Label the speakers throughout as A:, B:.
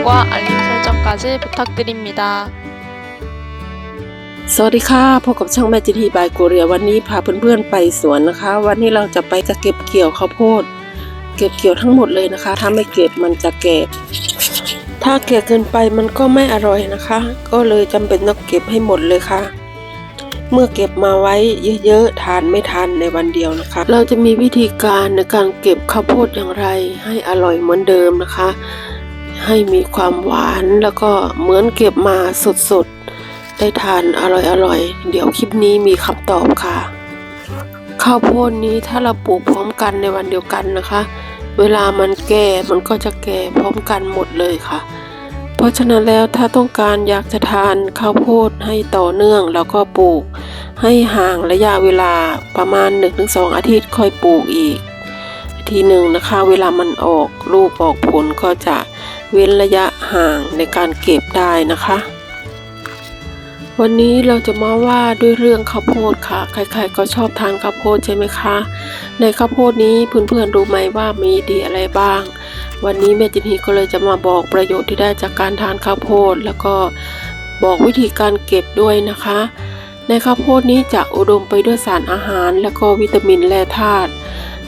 A: 구독과 알림 설정까지 부탁드립니다.
B: สวัสดีค่ะพบกับช่องแม่จิทีบายโกเรียวันนี้พาเพื่อนๆไปสวนนะคะ วันนี้เราจะไปจะเก็บเกี่ยวข้าวโพด เก็บเกี่ยวทั้งหมดเลยนะคะ ถ้าไม่เก็บมันจะแก่ถ้าแก่เกินไปมันก็ไม่อร่อยนะคะ ก็เลยจำเป็นต้องเก็บให้หมดเลยค่ะ เมื่อเก็บมาไว้เยอะๆทานไม่ทันในวันเดียวนะคะ เราจะมีวิธีการในการเก็บข้าวโพดอย่างไร ให้อร่อยเหมือนเดิมนะคะ ให้มีความหวานแล้วก็เหมือนเก็บมาสดๆ ได้ทานอร่อยๆ เดี๋ยวคลิปนี้มีคำตอบค่ะ ข้าวโพดนี้ถ้าเราปลูกพร้อมกันในวันเดียวกันนะคะ เวลามันแก่มันก็จะแก่พร้อมกันหมดเลยค่ะ เพราะฉะนั้นแล้วถ้าต้องการอยากจะทานข้าวโพดให้ต่อเนื่องแล้วก็ปลูก ให้ห่างระยะเวลาประมาณ 1-2 อาทิตย์ค่อยปลูกอีก ทีหนึ่งนะคะ เวลามันออกลูกออกผลก็จะเว้นระยะห่างในการเก็บได้นะคะ วันนี้เราจะมาว่าด้วยเรื่องข้าวโพดค่ะ ใครๆก็ชอบทานข้าวโพดใช่ไหมคะ ในข้าวโพดนี้เพื่อนๆรู้ไหมว่ามีดีอะไรบ้าง วันนี้แม่จินฮีก็เลยจะมาบอกประโยชน์ที่ได้จากการทานข้าวโพด แล้วก็บอกวิธีการเก็บด้วยนะคะ ในข้าวโพดนี้จะอุดมไปด้วยสารอาหาร และก็วิตามินและธาตุ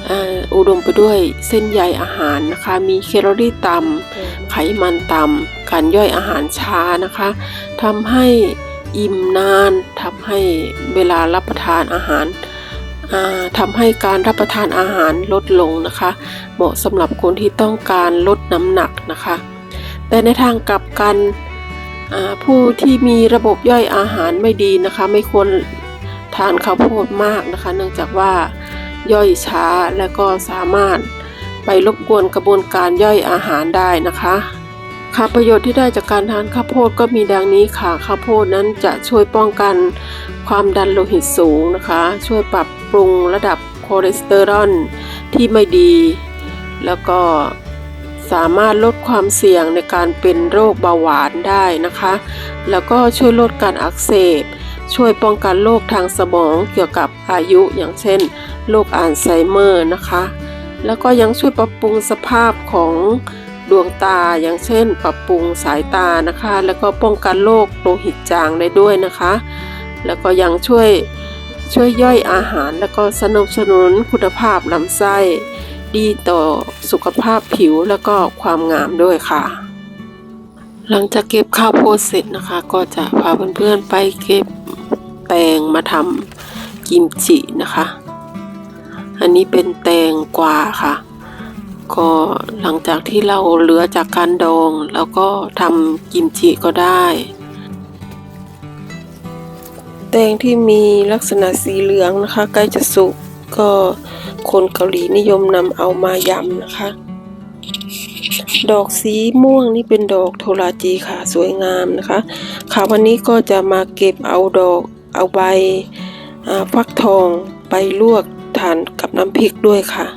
B: อ่าอุดมไปด้วยเส้นใยอาหารนะคะ มีแคลอรี่ต่ำไขมันต่ำการย่อยอาหารช้านะคะทำให้อิ่มนานทำให้เวลารับประทานอาหารอ่าทำให้การรับประทานอาหารลดลงนะคะ เหมาะสำหรับคนที่ต้องการลดน้ำหนักนะคะ แต่ในทางกลับกันอ่าผู้ที่มีระบบย่อยอาหารไม่ดีนะคะ ไม่ควรทานข้าวโพดมากนะคะ เนื่องจากว่า ย่อยช้าและก็สามารถไปรบกวนกระบวนการย่อยอาหารได้นะคะค่ะประโยชน์ที่ได้จากการทานข้าวโพดก็มีดังนี้ค่ะ ข้าวโพดนั้นจะช่วยป้องกันความดันโลหิตสูงนะคะ ช่วยปรับปรุงระดับคอเลสเตอรอลที่ไม่ดี แล้วก็สามารถลดความเสี่ยงในการเป็นโรคเบาหวานได้นะคะ แล้วก็ช่วยลดการอักเสบ ช่วยป้องกันโรคทางสมองเกี่ยวกับอายุอย่างเช่นโรคอัลไซเมอร์นะคะ แล้วก็ยังช่วยปรับปรุงสภาพของดวงตาอย่างเช่น ปรับปรุงสายตานะคะ แล้วก็ป้องกันโรคโลหิตจางได้ด้วยนะคะ แล้วก็ยังช่วยช่วยย่อยอาหาร แล้วก็สนับสนุนคุณภาพลำไส้ ดีต่อสุขภาพผิวแล้วก็ความงามด้วยค่ะ หลังจากเก็บข้าวโพดเสร็จนะคะ ก็จะพาเพื่อนๆไปเก็บแตงมาทำกิมจินะคะ อันนี้เป็นแตงกวาค่ะ ก็หลังจากที่เราเหลือจากการดอง แล้วก็ทำกิมจิก็ได้ แตงที่มีลักษณะสีเหลืองนะคะ ใกล้จะสุกก็คนเกาหลีนิยมนำเอามายำนะคะ ดอกสีม่วงนี่เป็นดอกโทราจีค่ะสวยงามนะคะ ค่ะวันนี้ก็จะมาเก็บเอาดอกเอาใบฟักทองไปลวกทานกับน้ำพริกด้วยค่ะ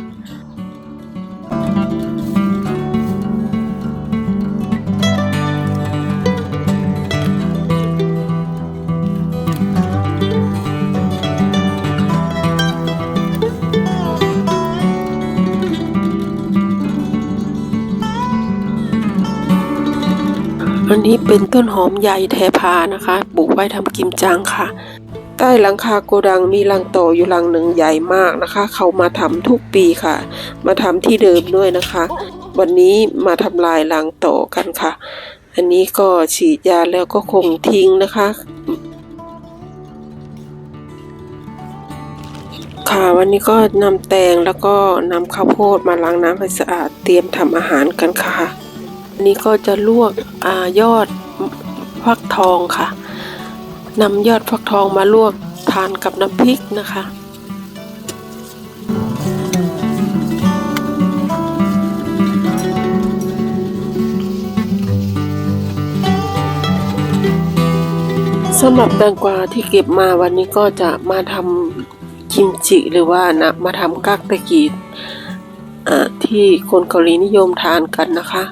B: อันนี้เป็นต้นหอมใหญ่แทพานะคะ ปลูกไว้ทำกิมจังค่ะ ใต้หลังคาโกดังมีรังโตอยู่รังหนึ่งใหญ่มากนะคะ เขามาทำทุกปีค่ะ มาทำที่เดิมด้วยนะคะ วันนี้มาทำลายรังโตกันค่ะ อันนี้ก็ฉีดยาแล้วก็คงทิ้งนะคะค่ะวันนี้ก็นำแตงแล้วก็นำข้าวโพดมาล้างน้ำให้สะอาดเตรียมทำอาหารกันค่ะ นี้ก็จะลวกอยอดฟักทองค่ะนำยอดฟักทองมาลวกทานกับน้ำพริกนะคะสำหรับแตงกวาที่เก็บมาวันนี้ก็จะมาทำกิมจิหรือว่านะมาทำกักตะกีอ่าที่คนเกาหลีนิยมทานกันนะคะ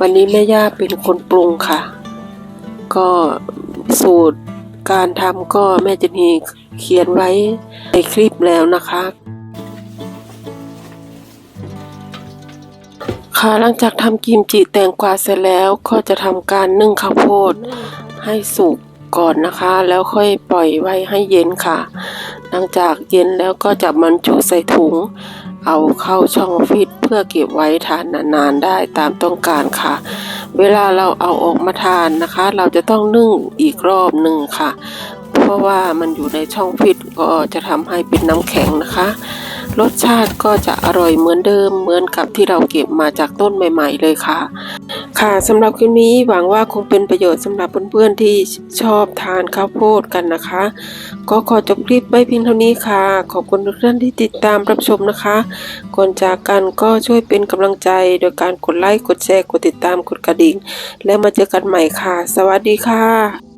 B: วันนี้แม่ย่าเป็นคนปรุงค่ะ ก็สูตรการทำก็แม่จันนีเขียนไว้ในคลิปแล้วนะคะ ค่ะหลังจากทำกิมจิแตงกวาเสร็จแล้วก็จะทำการนึ่งข้าวโพดให้สุกก่อนนะคะ แล้วค่อยปล่อยไว้ให้เย็นค่ะ หลังจากเย็นแล้วก็จะบรรจุใส่ถุง เอาเข้าช่องฟิตเพื่อเก็บไว้ทานนานๆได้ตามต้องการค่ะ เวลาเราเอาออกมาทานนะคะ เราจะต้องนึ่งอีกรอบหนึ่งค่ะ เพราะว่ามันอยู่ในช่องฟิตก็จะทำให้เป็นน้ำแข็งนะคะ รสชาติก็จะอร่อยเหมือนเดิมเหมือนกับที่เราเก็บมาจากต้นใหม่ ๆ เลยค่ะ ค่ะสำหรับคลิปนี้หวังว่าคงเป็นประโยชน์สำหรับเพื่อนๆที่ชอบทานข้าวโพดกันนะคะ ก็ขอจบคลิปไว้เพียงเท่านี้ค่ะ ขอบคุณทุกท่านที่ติดตามรับชมนะคะ ก่อนจากกันก็ช่วยเป็นกำลังใจโดยการกดไลค์กดแชร์กดติดตามกดกระดิ่ง แล้วมาเจอกันใหม่ค่ะ สวัสดีค่ะ